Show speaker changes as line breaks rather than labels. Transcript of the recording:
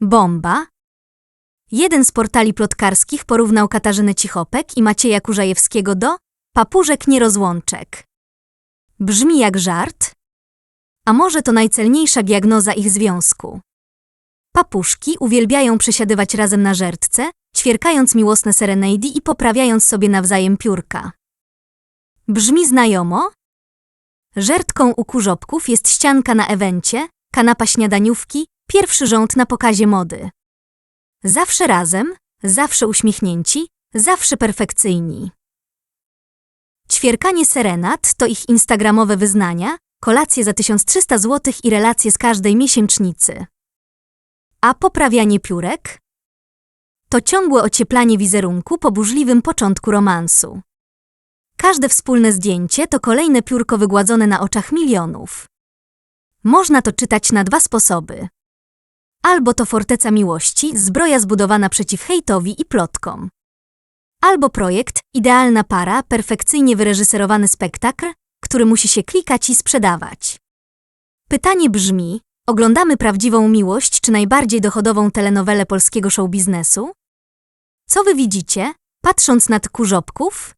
Bomba. Jeden z portali plotkarskich porównał Katarzynę Cichopek i Macieja Kurzajewskiego do papużek nierozłączek. Brzmi jak żart? A może to najcelniejsza diagnoza ich związku? Papuszki uwielbiają przesiadywać razem na żertce, ćwierkając miłosne serenady i poprawiając sobie nawzajem piórka. Brzmi znajomo? Żertką u kurzopków jest ścianka na evencie, kanapa śniadaniówki, pierwszy rząd na pokazie mody. Zawsze razem, zawsze uśmiechnięci, zawsze perfekcyjni. Ćwierkanie serenat to ich instagramowe wyznania, kolacje za 1300 zł i relacje z każdej miesięcznicy. A poprawianie piórek? To ciągłe ocieplanie wizerunku po burzliwym początku romansu. Każde wspólne zdjęcie to kolejne piórko wygładzone na oczach milionów. Można to czytać na dwa sposoby. Albo to forteca miłości, zbroja zbudowana przeciw hejtowi i plotkom. Albo projekt, idealna para, perfekcyjnie wyreżyserowany spektakl, który musi się klikać i sprzedawać. Pytanie brzmi, oglądamy prawdziwą miłość czy najbardziej dochodową telenowelę polskiego showbiznesu? Co wy widzicie, patrząc na kurzopków?